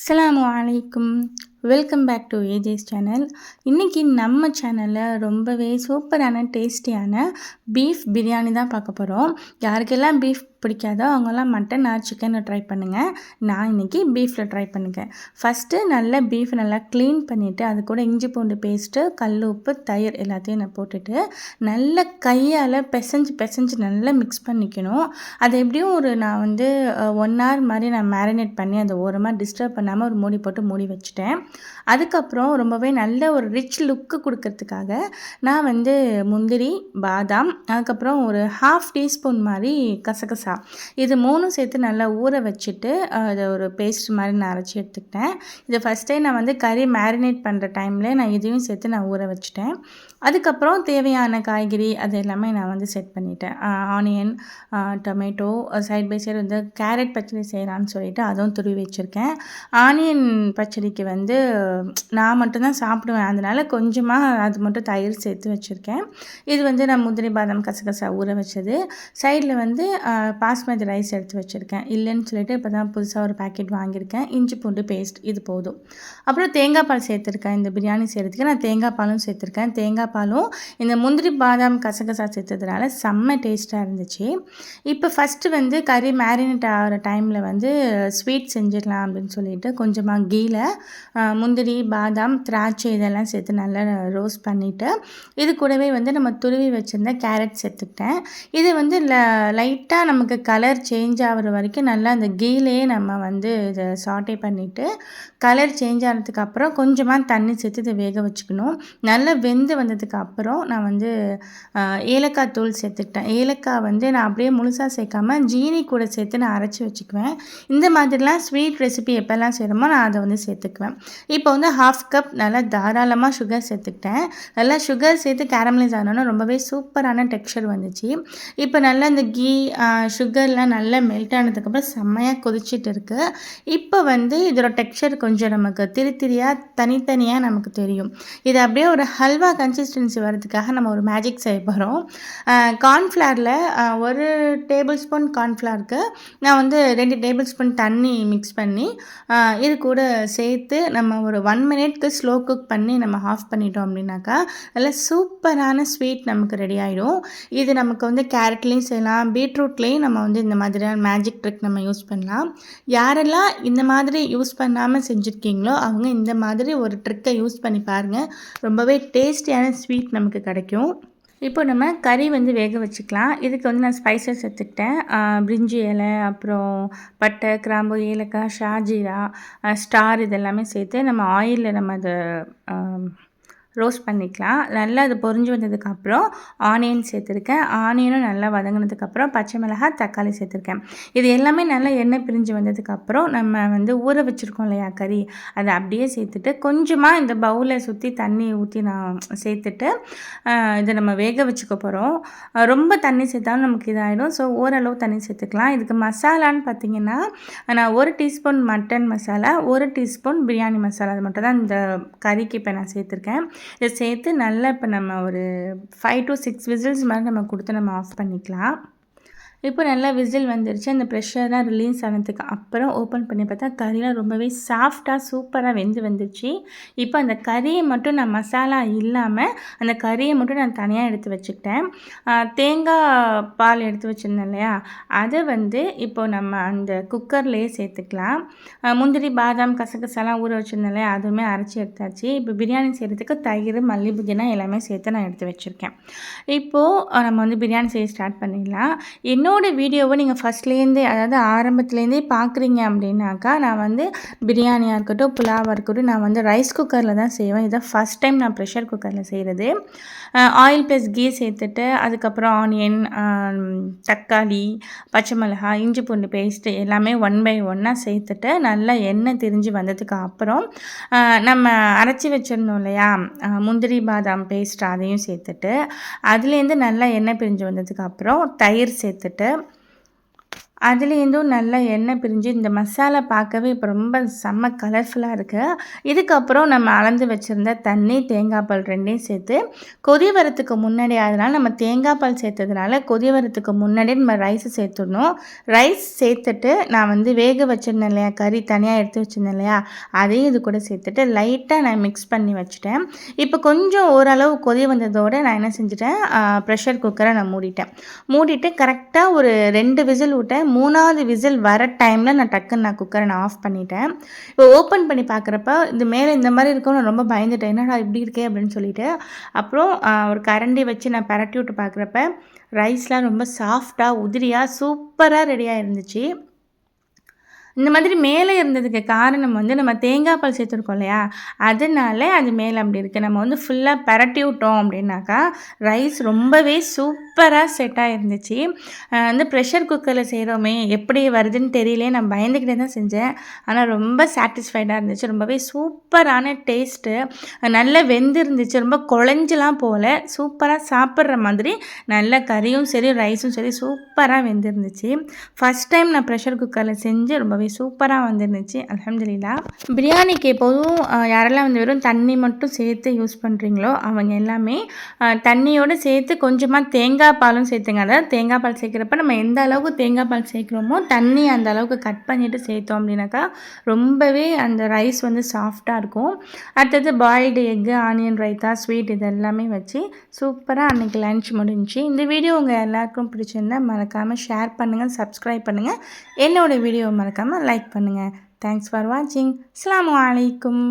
அஸ்ஸலாமு அலைக்கும். Welcome back to AJ's channel இன்றைக்கி நம்ம சேனலில் ரொம்பவே சூப்பரான டேஸ்டியான பீஃப் பிரியாணி தான் பார்க்க போகிறோம் யாருக்கெல்லாம் பீஃப் பிடிக்காதோ அவங்கெல்லாம் மட்டன் ஆர் சிக்கனை ட்ரை பண்ணுங்கள் நான் இன்றைக்கி பீஃபில் ட்ரை பண்ணுங்கள் ஃபஸ்ட்டு நல்லா பீஃப் நல்லா க்ளீன் பண்ணிவிட்டு அது கூட இஞ்சி பூண்டு பேஸ்ட்டு கல் உப்பு தயிர் எல்லாத்தையும் நான் போட்டுட்டு நல்ல கையால் பிசைஞ்சு பிசைஞ்சு நல்லா மிக்ஸ் பண்ணிக்கணும். அது எப்படியும் ஒரு நான் வந்து ஒன் ஹவர் மாதிரி நான் மேரினேட் பண்ணி அதை ஓரமாக டிஸ்டர்ப் பண்ணாமல் ஒரு மூடி போட்டு மூடி வச்சுட்டேன். அதுக்கப்புறம் ரொம்பவே நல்ல ஒரு ரிச் லுக்கு கொடுக்கறதுக்காக நான் வந்து முந்திரி பாதாம் அதுக்கப்புறம் ஒரு ஹாஃப் டீஸ்பூன் மாதிரி கசகசா இது மூணும் சேர்த்து நல்லா ஊற வச்சுட்டு அதை ஒரு பேஸ்ட் மாதிரி நான் அரைச்சி எடுத்துக்கிட்டேன். இதை ஃபஸ்ட்டே நான் வந்து கறி மேரினேட் பண்ணுற டைமில் நான் இதையும் சேர்த்து நான் ஊற வச்சுட்டேன். அதுக்கப்புறம் தேவையான காய்கறி அது எல்லாமே நான் வந்து செட் பண்ணிட்டேன். Onion tomato side by side வந்து கேரட் பச்சடி செய்யலான்னு சொல்லிட்டு அதுவும் துருவி வச்சுருக்கேன். ஆனியன் பச்சடிக்கு வந்து நான் மட்டும்தான் சாப்பிடுவேன். அதனால் கொஞ்சமாக அது மட்டும் தயிர் சேர்த்து வச்சுருக்கேன். இது வந்து நான் முந்திரி பாதாம் கசகசா ஊற வச்சது. சைடில் வந்து பாஸ்மதி ரைஸ் எடுத்து வச்சுருக்கேன். இல்லைன்னு சொல்லிட்டு இப்போ தான் புதுசாக ஒரு பேக்கெட் வாங்கியிருக்கேன். இஞ்சி பூண்டு பேஸ்ட் இது போதும். அப்புறம் தேங்காய் பால் சேர்த்துருக்கேன். இந்த பிரியாணி செய்கிறதுக்கு நான் தேங்காய் பாலும் சேர்த்துருக்கேன். தேங்காய் பாலும் இந்த முந்திரி பாதாம் கசகசா சேர்த்ததுனால செம்ம டேஸ்ட்டாக இருந்துச்சு. இப்போ ஃபஸ்ட்டு வந்து கறி மேரினேட் ஆகிற டைமில் வந்து ஸ்வீட் செஞ்சிடலாம் அப்படின்னு சொல்லிட்டு கொஞ்சமாக கீழ முந்திரி பாதாம் திராட்சை இதெல்லாம் சேர்த்து நல்லா ரோஸ்ட் பண்ணிவிட்டு இது கூடவே வந்து நம்ம துருவி வச்சுருந்த கேரட் சேர்த்துக்கிட்டேன். இது வந்து ல லைட்டாக நமக்கு கலர் சேஞ்ச் ஆகிற வரைக்கும் நல்லா அந்த கீலையே நம்ம வந்து இதை சாட்டே பண்ணிவிட்டு கலர் சேஞ்ச் ஆனதுக்கு அப்புறம் கொஞ்சமாக தண்ணி சேர்த்து இதை வேக வச்சுக்கணும். நல்லா வெந்து வந்ததுக்கு அப்புறம் நான் வந்து ஏலக்காய் தூள் சேர்த்துக்கிட்டேன். ஏலக்காய் வந்து நான் அப்படியே முழுசாக சேர்க்காம ஜீனி கூட சேர்த்து நான் அரைச்சி வச்சுக்குவேன். இந்த மாதிரிலாம் ஸ்வீட் ரெசிபி எப்போல்லாம் செய்கிறோமோ நான் அதை வந்து சேர்த்துக்குவேன். இப்போ வந்து ஹாஃப் கப் நல்லா தாராளமாக சுகர் சேர்த்துக்கிட்டேன். நல்லா சுகர் சேர்த்து கேரமலைஸ் ஆனோன்னா ரொம்பவே சூப்பரான டெக்ஸ்சர் வந்துச்சு. இப்போ நல்லா இந்த கீ சுகர்லாம் நல்லா மெல்ட் ஆனதுக்கப்புறம் செம்மையாக கொதிச்சிட்டு இருக்குது இப்போ வந்து இதோட டெக்ஸ்சர் கொஞ்சம் நமக்கு திரி திரியாக தனித்தனியாக நமக்கு தெரியும். இது அப்படியே ஒரு ஹல்வா கன்சிஸ்டன்சி வரதுக்காக நம்ம ஒரு மேஜிக் செய்ய போகிறோம் கார்ன்ஃப்ளவரில் ஒரு டேபிள் ஸ்பூன் கார்ன்ஃப்ளவருக்கு நான் வந்து ரெண்டு டேபிள் ஸ்பூன் தண்ணி மிக்ஸ் பண்ணி இது கூட சேர்த்து நம்ம ஒரு ஒன் மினிட்க்கு ஸ்லோ குக் பண்ணி நம்ம ஆஃப் பண்ணிட்டோம் அப்படின்னாக்கா நல்லா சூப்பரான ஸ்வீட் நமக்கு ரெடி ஆகிடும் இது நமக்கு வந்து கேரட்லேயும் செய்யலாம் பீட்ரூட்லேயும் நம்ம வந்து இந்த மாதிரியான மேஜிக் ட்ரிக் நம்ம யூஸ் பண்ணலாம். யாரெல்லாம் இந்த மாதிரி யூஸ் பண்ணாமல் செஞ்சுருக்கீங்களோ அவங்க இந்த மாதிரி ஒரு ட்ரிக்கை யூஸ் பண்ணி பாருங்கள் ரொம்பவே டேஸ்டியான ஸ்வீட் நமக்கு கிடைக்கும். இப்போ நம்ம கறி வந்து வேக வச்சுக்கலாம். இதுக்கு வந்து நான் ஸ்பைசஸ் எடுத்துக்கிட்டேன். பிரிஞ்சி இலை அப்புறம் பட்டை கிராம்பு ஏலக்காய் ஷாஜீரா ஸ்டார் இதெல்லாமே சேர்த்து நம்ம ஆயிலில் நம்ம அதை ரோஸ்ட் பண்ணிக்கலாம். நல்லா அது பொரிஞ்சு வந்ததுக்கப்புறம் ஆனியன் சேர்த்துருக்கேன். ஆனியனும் நல்லா வதங்கினதுக்கப்புறம் பச்சை மிளகாய் தக்காளி சேர்த்துருக்கேன். இது எல்லாமே நல்லா எண்ணெய் பிரிஞ்சு வந்ததுக்கப்புறம் நம்ம வந்து ஊற வச்சுருக்கோம் இல்லையா கறி. அதை அப்படியே சேர்த்துட்டு கொஞ்சமாக இந்த பவுலில் சுற்றி தண்ணி ஊற்றி நான் சேர்த்துட்டு இதை நம்ம வேக வச்சுக்க போகிறோம் ரொம்ப தண்ணி சேர்த்தாலும் நமக்கு இதாகிடும் ஸோ ஓரளவு தண்ணி சேர்த்துக்கலாம். இதுக்கு மசாலான்னு பார்த்தீங்கன்னா நான் ஒரு டீஸ்பூன் மட்டன் மசாலா ஒரு டீஸ்பூன் பிரியாணி மசாலா. அது மட்டும் தான் இந்த கறிக்கு இப்போ நான் சேர்த்துருக்கேன். இதை சேர்த்து நல்லா இப்போ நம்ம ஒரு ஃபைவ் டு சிக்ஸ் விசில்ஸ் மாதிரி நம்ம கொடுத்து நம்ம ஆஃப் பண்ணிக்கலாம். இப்போ நல்லா விசில் வந்துருச்சு. அந்த ப்ரெஷர்லாம் ரிலீஸ் ஆனதுக்கு அப்புறம் ஓப்பன் பண்ணி பார்த்தா கறிலாம் ரொம்பவே சாஃப்டாக சூப்பராக வெந்து வந்துருச்சு. இப்போ அந்த கறியை மட்டும் நான் மசாலா இல்லாமல் அந்த கறியை மட்டும் நான் தனியாக எடுத்து வச்சுக்கிட்டேன். தேங்காய் பால் எடுத்து வச்சுருந்தேன் இல்லையா? அதை வந்து இப்போ நம்ம அந்த குக்கர்லேயே சேர்த்துக்கலாம். முந்திரி பாதாம் கசகசாலாம் ஊற வச்சுருந்தேன் இல்லையா? அதுவுமே அரைச்சி எடுத்தாச்சு. இப்போ பிரியாணி செய்கிறதுக்கு தயிர் மல்லி புதினா எல்லாமே சேர்த்து நான் எடுத்து வச்சுருக்கேன். இப்போது நம்ம வந்து பிரியாணி செய்ய ஸ்டார்ட் பண்ணிடலாம். இன்னும் என்னோடய வீடியோவை நீங்கள் ஃபஸ்ட்லேருந்தே அதாவது ஆரம்பத்துலேருந்தே பார்க்குறீங்க அப்படின்னாக்கா நான் வந்து பிரியாணியாக இருக்கட்டும் புலாவாக இருக்கட்டும் நான் வந்து ரைஸ் குக்கரில் தான் செய்வேன். இதை ஃபஸ்ட் டைம் நான் ப்ரெஷர் குக்கரில் செய்கிறது ஆயில் ப்ளஸ் கீ சேர்த்துட்டு அதுக்கப்புறம் ஆனியன் தக்காளி பச்சை மிளகாய் இஞ்சி பூண்டு பேஸ்ட்டு எல்லாமே ஒன் பை ஒன்னாக சேர்த்துட்டு நல்லா எண்ணெய் திரிஞ்சு வந்ததுக்கு அப்புறம் நம்ம அரைச்சி வச்சுருந்தோம் இல்லையா? முந்திரி பாதாம் பேஸ்ட் அதையும் சேர்த்துட்டு அதுலேருந்து நல்லா எண்ணெய் பிரிஞ்சு வந்ததுக்கு அப்புறம் தயிர் சேர்த்துட்டு சேர்த்துக்கிட்டேன் அதுலேருந்தும் நல்லா எண்ணெய் பிரிஞ்சு இந்த மசாலா பார்க்கவே இப்போ ரொம்ப செம்ம கலர்ஃபுல்லாக இருக்குது இதுக்கப்புறம் நம்ம அளந்து வச்சுருந்த தண்ணி தேங்காய் பால் ரெண்டையும் சேர்த்து கொதி வரத்துக்கு முன்னாடி அதனால் நம்ம தேங்காய் பால் சேர்த்ததுனால கொதி வரத்துக்கு முன்னாடி நம்ம ரைஸை சேர்த்துடணும். ரைஸ் சேர்த்துட்டு நான் வந்து வேக வச்சுருந்தேன் இல்லையா கறி தனியாக எடுத்து வச்சுருந்தேன் இல்லையா அதையும் இது கூட சேர்த்துட்டு லைட்டாக நான் மிக்ஸ் பண்ணி வச்சுட்டேன். இப்போ கொஞ்சம் ஓரளவு கொதி வந்ததோடு நான் என்ன செஞ்சுட்டேன் ப்ரெஷர் குக்கரை நான் மூடிட்டேன். மூடிட்டு கரெக்டாக ஒரு ரெண்டு விசில் விட்டேன். மூணாவது விசில் வர டைமில் நான் டக்குன்னு நான் குக்கரை நான் ஆஃப் பண்ணிட்டேன். இப்போ ஓப்பன் பண்ணி பார்க்குறப்ப இது மேலே இந்த மாதிரி இருக்கும் நான் ரொம்ப பயந்துட்டேன். என்னடா இப்படி இருக்கே? அப்படின்னு சொல்லிட்டு. அப்புறம் ஒரு கரண்டி வச்சு நான் பரட்டி விட்டு பார்க்குறப்ப ரைஸ்லாம் ரொம்ப சாஃப்டாக உதிரியாக சூப்பராக ரெடியாக இருந்துச்சு இந்த மாதிரி மேலே இருந்ததுக்கு காரணம் வந்து நம்ம தேங்காய் பால் சேர்த்துருக்கோம் இல்லையா? அதனால அது மேலே அப்படி இருக்குது நம்ம வந்து ஃபுல்லாக பரட்டி விட்டோம் அப்படின்னாக்கா ரைஸ் ரொம்பவே சூப்பராக செட்டாக இருந்துச்சு வந்து ப்ரெஷர் குக்கரில் செய்கிறோமே எப்படி வருதுன்னு தெரியலே நான் பயந்துக்கிட்டே தான் செஞ்சேன். ஆனால் ரொம்ப சாட்டிஸ்ஃபைடாக இருந்துச்சு. ரொம்பவே சூப்பரான டேஸ்ட்டு நல்லா வெந்து இருந்துச்சு ரொம்ப குழஞ்செலாம் போல். சூப்பராக சாப்பிட்ற மாதிரி நல்ல கறியும் சரி ரைஸும் சரி சூப்பராக வெந்திருந்துச்சு. ஃபஸ்ட் டைம் நான் ப்ரெஷர் குக்கரில் செஞ்சு ரொம்ப ரொம்பவே சூப்பராக வந்துருந்துச்சு. அலமதுல்லா பிரியாணிக்கு எப்போதும் யாரெல்லாம் வந்து வெறும் தண்ணி மட்டும் சேர்த்து யூஸ் பண்ணுறீங்களோ அவங்க எல்லாமே தண்ணியோடு சேர்த்து கொஞ்சமாக தேங்காய் பாலும் சேர்த்துங்க. அதாவது தேங்காய் பால் சேர்க்குறப்ப நம்ம எந்த அளவுக்கு தேங்காய் பால் சேர்க்குறோமோ தண்ணி அந்த அளவுக்கு கட் பண்ணிவிட்டு சேர்த்தோம் அப்படின்னாக்கா ரொம்பவே அந்த ரைஸ் வந்து சாஃப்டாக இருக்கும். அடுத்தது boiled egg onion raita sweet இது எல்லாமே வச்சு சூப்பராக அன்றைக்கி லன்ச் முடிஞ்சு இந்த வீடியோ உங்கள் எல்லாருக்கும் பிடிச்சிருந்தால் மறக்காமல் ஷேர் பண்ணுங்கள் சப்ஸ்கிரைப் பண்ணுங்கள் என்னோடய வீடியோ மறக்காமல் மறக்காமல் லைக் பண்ணுங்கள் தேங்க்ஸ் ஃபார் வாட்சிங் அஸ்லாம் வலைக்கும்